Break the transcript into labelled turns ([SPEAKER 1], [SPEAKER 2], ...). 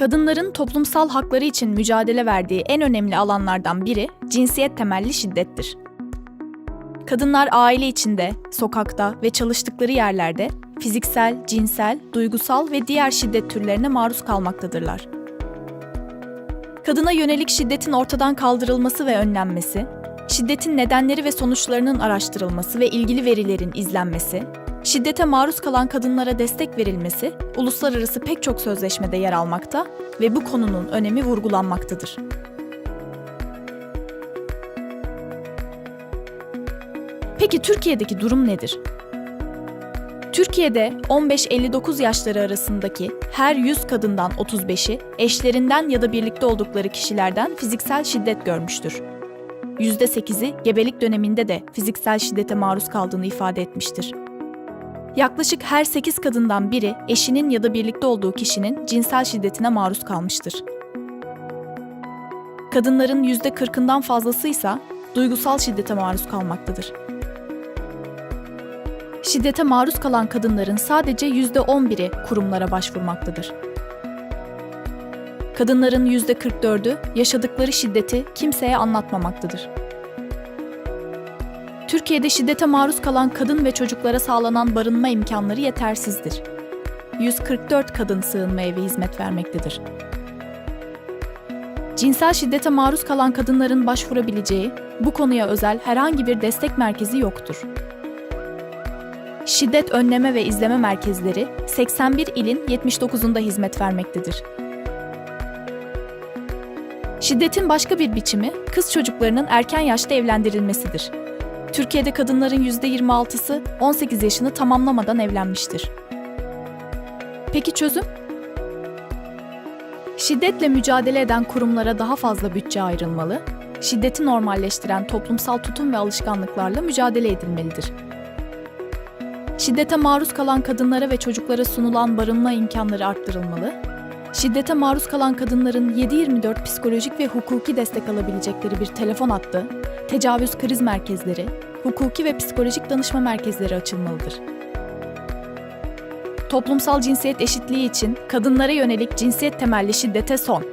[SPEAKER 1] Kadınların toplumsal hakları için mücadele verdiği en önemli alanlardan biri cinsiyet temelli şiddettir. Kadınlar aile içinde, sokakta ve çalıştıkları yerlerde fiziksel, cinsel, duygusal ve diğer şiddet türlerine maruz kalmaktadırlar. Kadına yönelik şiddetin ortadan kaldırılması ve önlenmesi, şiddetin nedenleri ve sonuçlarının araştırılması ve ilgili verilerin izlenmesi, şiddete maruz kalan kadınlara destek verilmesi uluslararası pek çok sözleşmede yer almakta ve bu konunun önemi vurgulanmaktadır. Peki Türkiye'deki durum nedir? Türkiye'de 15-59 yaşları arasındaki her 100 kadından 35'i eşlerinden ya da birlikte oldukları kişilerden fiziksel şiddet görmüştür. %8'i gebelik döneminde de fiziksel şiddete maruz kaldığını ifade etmiştir. Yaklaşık her 8 kadından biri eşinin ya da birlikte olduğu kişinin cinsel şiddetine maruz kalmıştır. Kadınların %40'ından fazlası ise duygusal şiddete maruz kalmaktadır. Şiddete maruz kalan kadınların sadece %11'i kurumlara başvurmaktadır. Kadınların %44'ü yaşadıkları şiddeti kimseye anlatmamaktadır. Türkiye'de şiddete maruz kalan kadın ve çocuklara sağlanan barınma imkanları yetersizdir. 144 kadın sığınma evi hizmet vermektedir. Cinsel şiddete maruz kalan kadınların başvurabileceği, bu konuya özel herhangi bir destek merkezi yoktur. Şiddet önleme ve izleme merkezleri 81 ilin 79'unda hizmet vermektedir. Şiddetin başka bir biçimi kız çocuklarının erken yaşta evlendirilmesidir. Türkiye'de kadınların %26'sı 18 yaşını tamamlamadan evlenmiştir. Peki çözüm? Şiddetle mücadele eden kurumlara daha fazla bütçe ayrılmalı, şiddeti normalleştiren toplumsal tutum ve alışkanlıklarla mücadele edilmelidir. Şiddete maruz kalan kadınlara ve çocuklara sunulan barınma imkanları arttırılmalı, şiddete maruz kalan kadınların 7-24 psikolojik ve hukuki destek alabilecekleri bir telefon hattı, tecavüz kriz merkezleri, hukuki ve psikolojik danışma merkezleri açılmalıdır. Toplumsal cinsiyet eşitliği için kadınlara yönelik cinsiyet temelli şiddete son.